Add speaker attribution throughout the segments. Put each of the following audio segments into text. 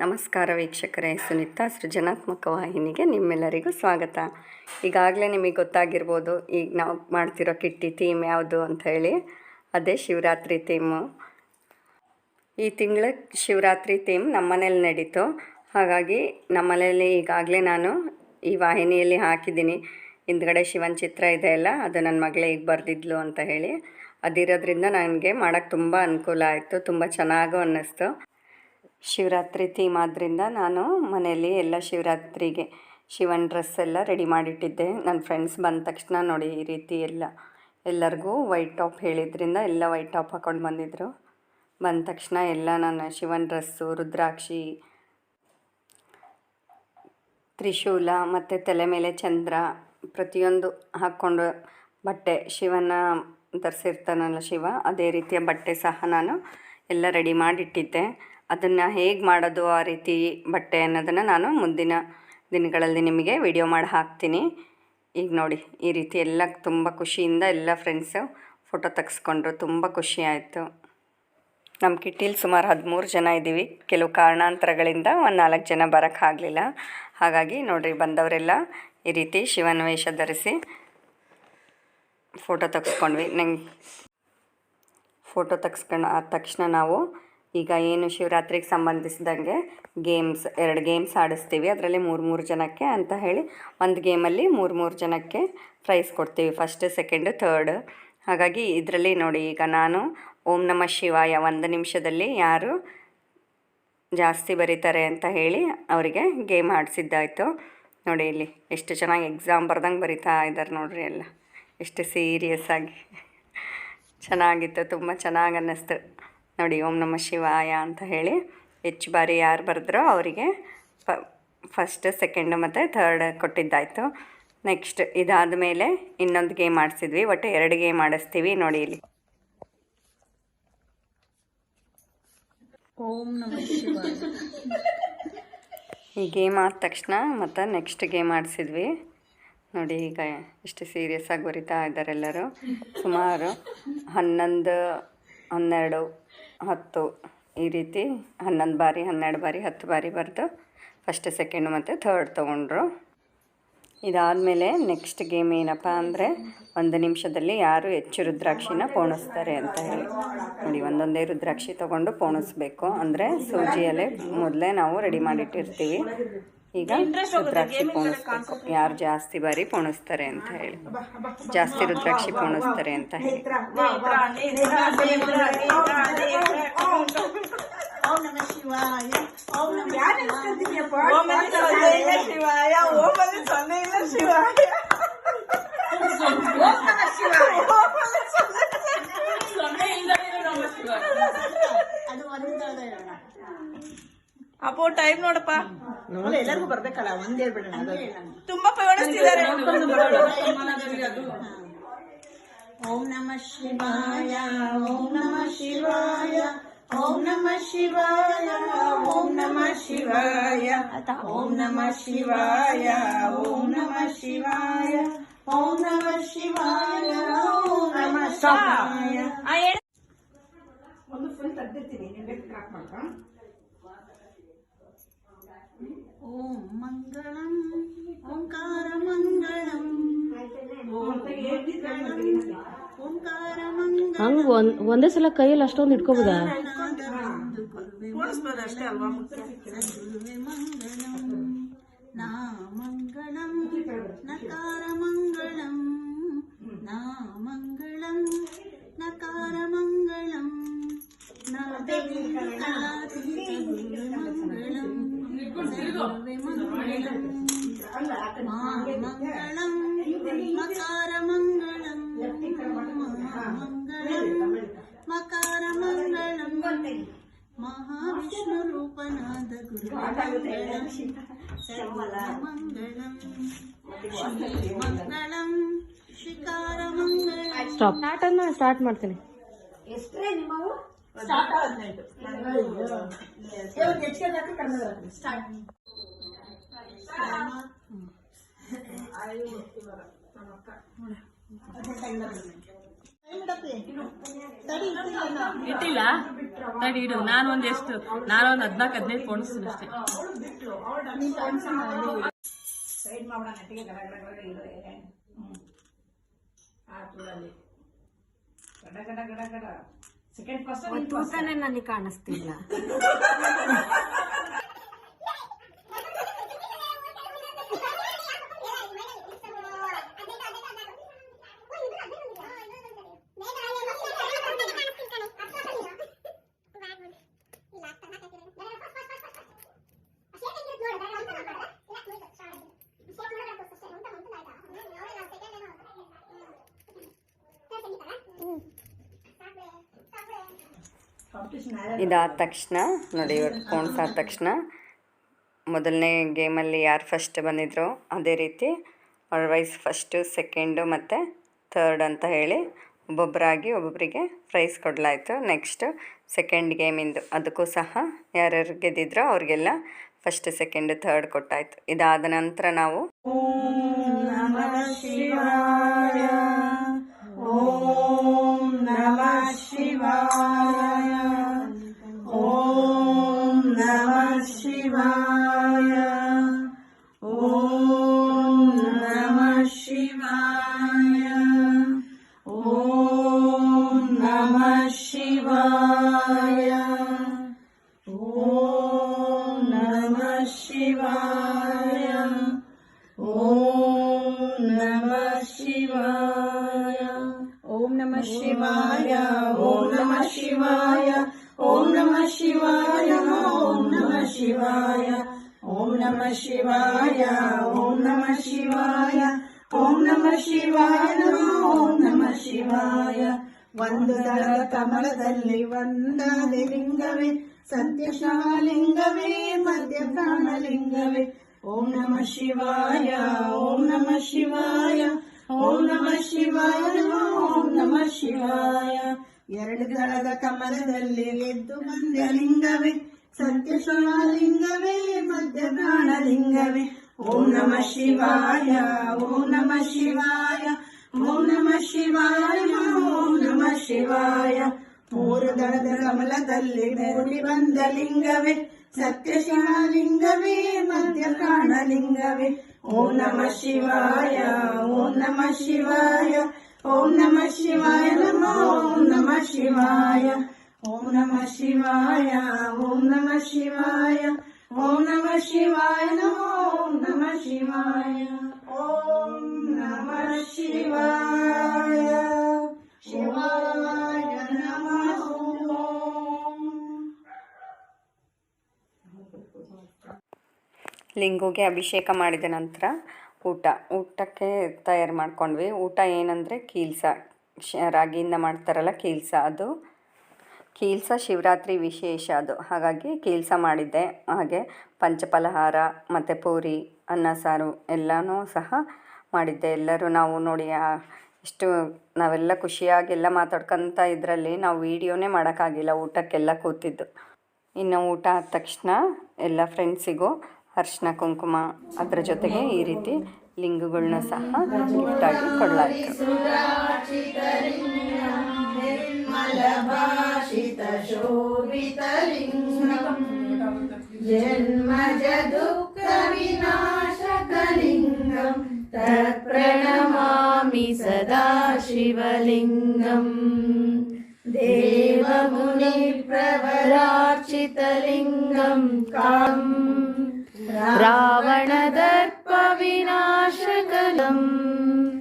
Speaker 1: ನಮಸ್ಕಾರ ವೀಕ್ಷಕರೇ, ಸುನೀತಾ ಸೃಜನಾತ್ಮಕ ವಾಹಿನಿಗೆ ನಿಮ್ಮೆಲ್ಲರಿಗೂ ಸ್ವಾಗತ. ಈಗಾಗಲೇ ನಿಮಗೆ ಗೊತ್ತಾಗಿರ್ಬೋದು, ಈಗ ನಾವು ಮಾಡ್ತಿರೋ ಕಿಟ್ಟಿ ಥೀಮ್ ಯಾವುದು ಅಂತ ಹೇಳಿ. ಅದೇ ಶಿವರಾತ್ರಿ ಥೀಮು. ಈ ತಿಂಗಳ ಶಿವರಾತ್ರಿ ಥೀಮ್ ನಮ್ಮನೇಲಿ ನಡೀತು. ಹಾಗಾಗಿ ನಮ್ಮನೇಲಿ ಈಗಾಗಲೇ ನಾನು ಈ ವಾಹಿನಿಯಲ್ಲಿ ಹಾಕಿದ್ದೀನಿ. ಹಿಂದ್ಗಡೆ ಶಿವನ ಚಿತ್ರ ಇದೆ ಅಲ್ಲ, ಅದು ನನ್ನ ಮಗಳೇ ಈಗ ಬರೆದಿದ್ಲು ಅಂತ ಹೇಳಿ. ಅದಿರೋದ್ರಿಂದ ನನಗೆ ಮಾಡೋಕ್ಕೆ ತುಂಬ ಅನುಕೂಲ ಆಯಿತು, ತುಂಬ ಚೆನ್ನಾಗೂ ಅನ್ನಿಸ್ತು. ಶಿವರಾತ್ರಿ ಥೀಮ್ ಆದ್ದರಿಂದ ನಾನು ಮನೆಯಲ್ಲಿ ಎಲ್ಲ ಶಿವರಾತ್ರಿಗೆ ಶಿವನ ಡ್ರೆಸ್ ಎಲ್ಲ ರೆಡಿ ಮಾಡಿಟ್ಟಿದ್ದೆ. ನನ್ನ ಫ್ರೆಂಡ್ಸ್ ಬಂದ ತಕ್ಷಣ ನೋಡಿ ಈ ರೀತಿ ಎಲ್ಲ, ಎಲ್ಲರಿಗೂ ವೈಟ್ ಟಾಪ್ ಹೇಳಿದ್ರಿಂದ ಎಲ್ಲ ವೈಟ್ ಟಾಪ್ ಹಾಕೊಂಡು ಬಂದಿದ್ದರು ಬಂದ ತಕ್ಷಣ ಎಲ್ಲ ನಾನು ಶಿವನ ಡ್ರೆಸ್ಸು ರುದ್ರಾಕ್ಷಿ, ತ್ರಿಶೂಲ ಮತ್ತು ತಲೆ ಮೇಲೆ ಚಂದ್ರ ಪ್ರತಿಯೊಂದು ಹಾಕ್ಕೊಂಡು ಬಟ್ಟೆ ಶಿವನ ಧರಿಸಿರ್ತಾನಲ್ಲ ಶಿವ? ಅದೇ ರೀತಿಯ ಬಟ್ಟೆ ಸಹ ನಾನು ಎಲ್ಲ ರೆಡಿ ಮಾಡಿಟ್ಟಿದ್ದೆ. ಅದನ್ನು ಹೇಗೆ ಮಾಡೋದು ಆ ರೀತಿ ಬಟ್ಟೆ ಅನ್ನೋದನ್ನು ನಾನು ಮುಂದಿನ ದಿನಗಳಲ್ಲಿ ನಿಮಗೆ ವಿಡಿಯೋ ಮಾಡಿ ಹಾಕ್ತೀನಿ. ಈಗ ನೋಡಿ, ಈ ರೀತಿ ಎಲ್ಲ ತುಂಬ ಖುಷಿಯಿಂದ ಎಲ್ಲ ಫ್ರೆಂಡ್ಸು ಫೋಟೋ ತೆಗೆಸ್ಕೊಂಡ್ರು, ತುಂಬ ಖುಷಿ ಆಯಿತು. ನಮ್ಮ ಕಿಟ್ಟಿಲಿ ಸುಮಾರು ಹದಿಮೂರು ಜನ ಇದ್ದೀವಿ ಕೆಲವು ಕಾರಣಾಂತರಗಳಿಂದ ಒಂದು ನಾಲ್ಕು ಜನ ಬರೋಕ್ಕಾಗಲಿಲ್ಲ ಹಾಗಾಗಿ ನೋಡಿರಿ, ಬಂದವರೆಲ್ಲ ಈ ರೀತಿ ಶಿವನ ವೇಷ ಧರಿಸಿ ಫೋಟೋ ತೆಗೆಸ್ಕೊಂಡ್ವಿ. ನಂಗೆ ಫೋಟೋ ತೆಗೆಸ್ಕೊಂಡು ಆದ ತಕ್ಷಣ ನಾವು ಈಗ ಏನು ಶಿವರಾತ್ರಿಗೆ ಸಂಬಂಧಿಸಿದಂಗೆ ಗೇಮ್ಸ್, ಎರಡು ಗೇಮ್ಸ್ ಆಡಿಸ್ತೀವಿ. ಅದರಲ್ಲಿ ಮೂರು ಮೂರು ಜನಕ್ಕೆ ಅಂತ ಹೇಳಿ ಒಂದು ಗೇಮಲ್ಲಿ ಮೂರು ಮೂರು ಜನಕ್ಕೆ ಪ್ರೈಸ್ ಕೊಡ್ತೀವಿ. First, second, third. ಹಾಗಾಗಿ ಇದರಲ್ಲಿ ನೋಡಿ ಈಗ ನಾನು ಓಂ ನಮ ಶಿವಾಯ ಒಂದು ನಿಮಿಷದಲ್ಲಿ ಯಾರು ಜಾಸ್ತಿ ಬರೀತಾರೆ ಅಂತ ಹೇಳಿ ಅವರಿಗೆ ಗೇಮ್ ಆಡಿಸಿದ್ದಾಯಿತು. ನೋಡಿ ಇಲ್ಲಿ ಎಷ್ಟು ಚೆನ್ನಾಗಿ ಎಕ್ಸಾಮ್ ಬರ್ದಂಗೆ ಬರಿತಾ ಇದ್ದಾರೆ ನೋಡಿರಿ ಎಲ್ಲ. ಎಷ್ಟು ಸೀರಿಯಸ್ ಆಗಿ. ಚೆನ್ನಾಗಿತ್ತು ತುಂಬ ಚೆನ್ನಾಗಿ ಅನ್ನಿಸ್ತು. ನೋಡಿ ಓಂ ನಮ ಶಿವಾಯ ಅಂತ ಹೇಳಿ ಹೆಚ್ಚು ಬಾರಿ ಯಾರು ಬರೆದ್ರೋ ಅವರಿಗೆ ಪ ಫಸ್ಟ್ ಸೆಕೆಂಡು ಮತ್ತು ಥರ್ಡ್ ಕೊಟ್ಟಿದ್ದಾಯಿತು. ನೆಕ್ಸ್ಟ್ ಇದಾದ ಮೇಲೆ ಇನ್ನೊಂದು ಗೇಮ್ ಆಡಿಸಿದ್ವಿ ಒಟ್ಟು ಎರಡು ಗೇಮ್ ಆಡಿಸ್ತೀವಿ ನೋಡಿ ಇಲ್ಲಿ.
Speaker 2: ಓಂ ನಮಃ
Speaker 1: ಈ ಗೇಮ್ ಆದ ತಕ್ಷಣ ಮತ್ತು ನೆಕ್ಸ್ಟ್ ಗೇಮ್ ಆಡಿಸಿದ್ವಿ. ನೋಡಿ ಈಗ ಎಷ್ಟು ಸೀರಿಯಸ್ ಆಗಿ ಬರಿತಾ ಇದ್ದಾರೆ ಎಲ್ಲರೂ ಸುಮಾರು ಹನ್ನೊಂದು, ಹನ್ನೆರಡು, ಹತ್ತು ಈ ರೀತಿ ಹನ್ನೊಂದು ಬಾರಿ, ಹನ್ನೆರಡು ಬಾರಿ, ಹತ್ತು ಬಾರಿ ಬರೆದು ಫಸ್ಟ್ ಸೆಕೆಂಡ್ ಮತ್ತು ಥರ್ಡ್ ತೊಗೊಂಡ್ರು. ಇದಾದಮೇಲೆ ನೆಕ್ಸ್ಟ್ ಗೇಮ್ ಏನಪ್ಪ ಅಂದರೆ ಒಂದು ನಿಮಿಷದಲ್ಲಿ ಯಾರು ಹೆಚ್ಚು ರುದ್ರಾಕ್ಷಿನ ಪೋಣಿಸ್ತಾರೆ ಅಂತ ಹೇಳಿ. ನೋಡಿ, ಒಂದೊಂದೇ ರುದ್ರಾಕ್ಷಿ ತೊಗೊಂಡು ಪೋಣಿಸ್ಬೇಕು. ಅಂದರೆ ಸೂಜಿಯಲ್ಲೇ ಮೊದಲೇ ನಾವು ರೆಡಿ ಮಾಡಿಟ್ಟಿರ್ತೀವಿ.
Speaker 3: यार बारी पोणस्तरे अंत जास्ती
Speaker 2: रुद्राक्षी पोणस्तरे अंत
Speaker 3: अब टाइम नोड़पा
Speaker 2: ಅಲ್ಲ, ಎಲ್ಲರಿಗೂ ಬರ್ಬೇಕಲ್ಲ ಒಂದೇ ಬಿಡೋಣ
Speaker 3: ತುಂಬಾ ಪಯಣಿಸ್ತಿದ್ದಾರೆ
Speaker 2: ಓಂ ನಮಃ ಶಿವಾಯ ಓಂ ನಮಃ ಶಿವಾಯ ಓಂ ನಮ ಶಿವಾಯ ಓಂ ನಮ ಶಿವಾಯ. ಓಂ ನಮ ಶಿವಾಯ ಓಂ ನಮ ಶಿವಾಯ ಓಂ ನಮಃ ಶಿವಾಯ ಓಂ ನಮಃ ಶಿವಾಯ. ಓಂ ಮಂಗಳಂ ಓಂಕಾರ ಮಂಗಳಂ. ಓಂಕಾರ ಮಂಗಳ.
Speaker 4: ಹಂಗ ಒಂದ್ ಒಂದೇ ಸಲ ಕೈಯಲ್ಲಿ ಅಷ್ಟೊಂದು ಇಟ್ಕೋಬೋದಾ?
Speaker 2: ಮಂಗಳಂ ನಕಾರ ಮಂಗಳಂ. ಮಹಾವಿಷ್ಣು ರೂಪನಾದ ಗುರು ಮಂಗಳಂ ಮಂಗಳಂ ಮಂಗಳಂ ಶಿಕಾರ ಮಂಗಳಂ
Speaker 4: ಸ್ಟಾಪ್ ನಾಟನ್ನ ಸ್ಟಾರ್ಟ್ ಮಾಡ್ತೀನಿ. ಎಷ್ಟೇ ನಿಮ್ಮವು?
Speaker 5: ಇಟ್ಟಿಲ್ಲ? ತಡಿ ಇಡು ನಾನು ಒಂದ್ ಎಷ್ಟು ನಾನು ಒಂದ್ ಹದ್ನಾಲ್ಕು ಹದಿನೈದು ಪೋಣಿಸ್ತೀನಿ ಅಷ್ಟೇ
Speaker 6: ತೂಕನೇ ನನಗೆ ಕಾಣಿಸ್ತಿಲ್ಲ.
Speaker 1: ಇದಾದ ತಕ್ಷಣ, ನೋಡಿ ಇವತ್ತು ಫೋನ್ಸ್ ಆದ ತಕ್ಷಣ, ಮೊದಲನೇ ಗೇಮಲ್ಲಿ ಯಾರು ಫಸ್ಟ್ ಬಂದಿದ್ರು ಅದೇ ರೀತಿ ವೈಸ್ ಫಸ್ಟು ಸೆಕೆಂಡು ಮತ್ತು ಥರ್ಡ್ ಅಂತ ಹೇಳಿ ಒಬ್ಬೊಬ್ಬರಾಗಿ ಒಬ್ಬೊಬ್ಬರಿಗೆ ಪ್ರೈಸ್ ಕೊಡಲಾಯಿತು. ನೆಕ್ಸ್ಟ್ ಸೆಕೆಂಡ್ ಗೇಮಿಂದು ಅದಕ್ಕೂ ಸಹ ಯಾರ್ಯಾರು ಗೆದ್ದಿದ್ರೋ ಅವ್ರಿಗೆಲ್ಲ ಫಸ್ಟ್ ಸೆಕೆಂಡ್ ಥರ್ಡ್ ಕೊಟ್ಟಾಯಿತು. ಇದಾದ ನಂತರ ನಾವು शिवाय ओम नमः शिवाय
Speaker 7: ಒಂದು ದಳದ ಕಮಲದಲ್ಲಿ ಒಂದಾದೆ ಲಿಂಗವೇ ಸತ್ಯಶಾಲಿಂಗವೇ ಮಧ್ಯ ಪ್ರಾಣಲಿಂಗವೇ ಓಂ ನಮ ಶಿವಾಯ ಓಂ ನಮ ಶಿವಾಯ ಓಂ ನಮ ಶಿವಾಯ ನಮೋ ಓಂ ನಮ ಶಿವಾಯ ಎರಡು ದಳದ ಕಮಲದಲ್ಲಿ ಎದ್ದು ಬಂದ ಲಿಂಗವೇ ಸತ್ಯ ಲಿಂಗವೇ ಮಧ್ಯ ಪ್ರಾಣಲಿಂಗವೇ ಓಂ ನಮ ಶಿವಾಯ, ಓಂ ನಮ ಶಿವಾಯ, ಓಂ ನಮ ಶಿವಾಯ, ಓಂ ನಮ ಶಿವಾಯ. ಮೂರು ದಳದ ಕಮಲದಲ್ಲಿ ಮೂಡಿ ಬಂದ ಲಿಂಗವೇ ಸತ್ಯ ಸತ್ಯಶಿವಲಿಂಗವೇ ಮಧ್ಯ ಪ್ರಾಣಲಿಂಗವೇ ಓಂ ನಮ ಶಿವಾಯ, ಓಂ ನಮ ಶಿವಾಯ ಓಂ ನಮ ಶಿವಾಯ ನಮ ಓಂ ನಮ ಶಿವಾಯ ಓಂ ನಮ ಶಿವಾಯ ಓಂ ನಮ ಶಿವಾಯ ಓಂ ನಮ ಶಿವಾಯ ನಮೋ ಓಂ ನಮ ಶಿವಾಯ ಓಂ ನಮ ಶಿವಾಯ ಶಿವಾಯ ನಮಃ
Speaker 1: ಲಿಂಗುಗೆ ಅಭಿಷೇಕ ಮಾಡಿದ ನಂತರ ಊಟ, ಊಟಕ್ಕೆ ತಯಾರು ಮಾಡ್ಕೊಂಡ್ವಿ. ಊಟ ಏನಂದರೆ ಕೀಲ್ಸ. ಶ, ರಾಗಿಯಿಂದ ಮಾಡ್ತಾರಲ್ಲ ಕೀಲ್ಸ ಅದು. ಕೀಲ್ಸ ಶಿವರಾತ್ರಿ ವಿಶೇಷ ಅದು. ಹಾಗಾಗಿ ಕೀಲ್ಸ ಮಾಡಿದ್ದೆ. ಹಾಗೆ ಪಂಚಫಲಹಾರ ಮತ್ತು ಪೂರಿ, ಅನ್ನ, ಸಾರು ಎಲ್ಲನೂ ಸಹ ಮಾಡಿದ್ದೆ. ಎಲ್ಲರೂ ನಾವು ನೋಡಿ ಇಷ್ಟು ನಾವೆಲ್ಲ ಖುಷಿಯಾಗಿ ಎಲ್ಲ ಮಾತಾಡ್ಕೊತ ಇದರಲ್ಲಿ ನಾವು ವೀಡಿಯೋನೇ ಮಾಡೋಕ್ಕಾಗಿಲ್ಲ. ಊಟಕ್ಕೆಲ್ಲ ಕೂತಿದ್ದು. ಇನ್ನು ಊಟ ಆದ ತಕ್ಷಣ ಎಲ್ಲ ಫ್ರೆಂಡ್ಸಿಗೂ ಅರಿಶಿನ ಕುಂಕುಮ ಅದರ ಜೊತೆಗೆ ಈ ರೀತಿ ಲಿಂಗಗಳನ್ನ ಸಹ ಗಿಫ್ಟಾಗಿ ಕೊಡಲಾಯಿತು.
Speaker 7: ಜನ್ಮಜ ದುಃಖ ವಿನಾಶಕಲಿಂಗಂ ತತ್ಪ್ರಣಮಾಮಿ ಸದಾ ಶಿವಲಿಂಗಂ. ದೇವಮುನಿ ಪ್ರವರಾರ್ಚಿತಲಿಂಗಂ रावणदर्पविनाशकलम्।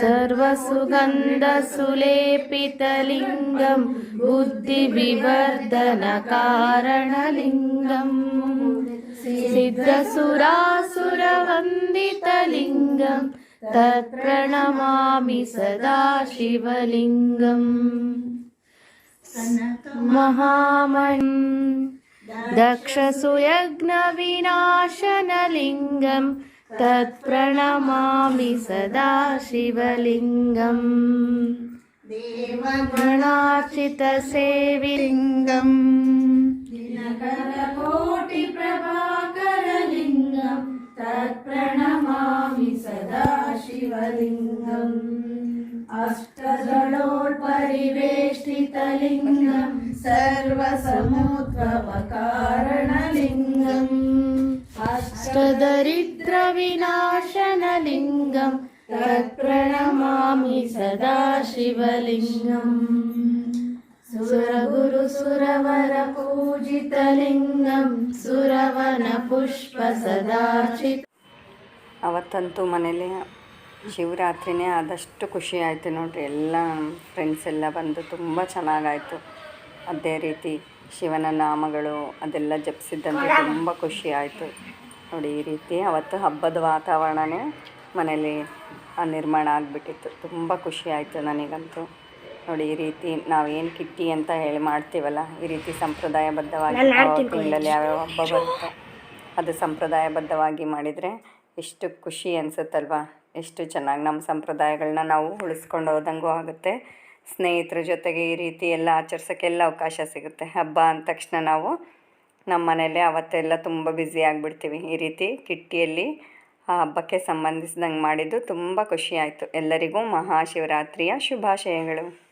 Speaker 7: सर्वसुगन्धसुलेपितलिङ्गम् बुद्धिविवर्धनकारणलिङ्गम्। सिद्धसुरासुरवन्दितलिङ्गम् तत्प्रणमामि सदाशिवलिङ्गम्। महामणि दक्षसुयज्ञविनाशनलिङ्गं तत्प्रणमामि सदा शिवलिङ्गम् देवगणार्चितसेविलिङ्गम् तत्प्रणमामि सदा शिवलिङ्गम्
Speaker 2: सुरगुरुसुरवरपूजितलिङ्गं सुरवनपुष्प सदाचित्
Speaker 1: ಅವತ್ತಂತೂ ಮನೇಲಿ ಶಿವರಾತ್ರಿನೇ ಆದಷ್ಟು ಖುಷಿ ಆಯಿತು ನೋಡ್ರಿ ಎಲ್ಲ ಫ್ರೆಂಡ್ಸ್ ಎಲ್ಲ ಬಂದು ತುಂಬ ಚೆನ್ನಾಗಾಯಿತು ಅದೇ ರೀತಿ ಶಿವನ ನಾಮಗಳು ಅದೆಲ್ಲ ಜಪಿಸಿದ್ದಂತೆ ತುಂಬ ಖುಷಿ ಆಯಿತು ನೋಡಿ ಈ ರೀತಿ ಅವತ್ತು ಹಬ್ಬದ ವಾತಾವರಣನೇ ಮನೇಲಿ ಆ ನಿರ್ಮಾಣ ಆಗಿಬಿಟ್ಟಿತ್ತು. ತುಂಬ ಖುಷಿ ಆಯಿತು ನನಗಂತೂ. ನೋಡಿ ಈ ರೀತಿ ನಾವೇನು ಕಿಟ್ಟಿ ಅಂತ ಹೇಳಿ ಮಾಡ್ತೀವಲ್ಲ ಈ ರೀತಿ ಸಂಪ್ರದಾಯಬದ್ಧವಾಗಿ ತಿಂಗಳಲ್ಲಿ ಯಾವ್ಯಾವ ಹಬ್ಬ ಬರುತ್ತೆ ಅದು ಸಂಪ್ರದಾಯಬದ್ಧವಾಗಿ ಮಾಡಿದರೆ ಎಷ್ಟು ಖುಷಿ ಅನಿಸುತ್ತಲ್ವಾ? ಎಷ್ಟು ಚೆನ್ನಾಗಿ ನಮ್ಮ ಸಂಪ್ರದಾಯಗಳನ್ನ ನಾವು ಉಳಿಸ್ಕೊಂಡು ಹೋದಂಗೂ ಆಗುತ್ತೆ. ಸ್ನೇಹಿತರ ಜೊತೆಗೆ ಈ ರೀತಿ ಎಲ್ಲ ಆಚರಿಸೋಕ್ಕೆಲ್ಲ ಅವಕಾಶ ಸಿಗುತ್ತೆ. ಹಬ್ಬ ಅಂದ ತಕ್ಷಣ ನಾವು ನಮ್ಮ ಮನೆಯಲ್ಲೇ ಅವತ್ತೆಲ್ಲ ತುಂಬ ಬ್ಯುಸಿ ಆಗಿಬಿಡ್ತೀವಿ. ಈ ರೀತಿ ಕಿಟ್ಟಿಯಲ್ಲಿ ಆ ಹಬ್ಬಕ್ಕೆ ಸಂಬಂಧಿಸಿದಂಗೆ ಮಾಡಿದ್ದು ತುಂಬ ಖುಷಿಯಾಯಿತು ಎಲ್ಲರಿಗೂ ಮಹಾಶಿವರಾತ್ರಿಯ ಶುಭಾಶಯಗಳು.